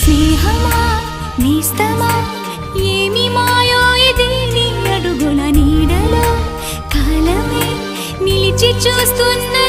స్నేహమా? నిస్తమా ఏమి మాయో ఇది నీ అడుగుల నీడలో? కాలమే నిలిచి చూస్తున్నా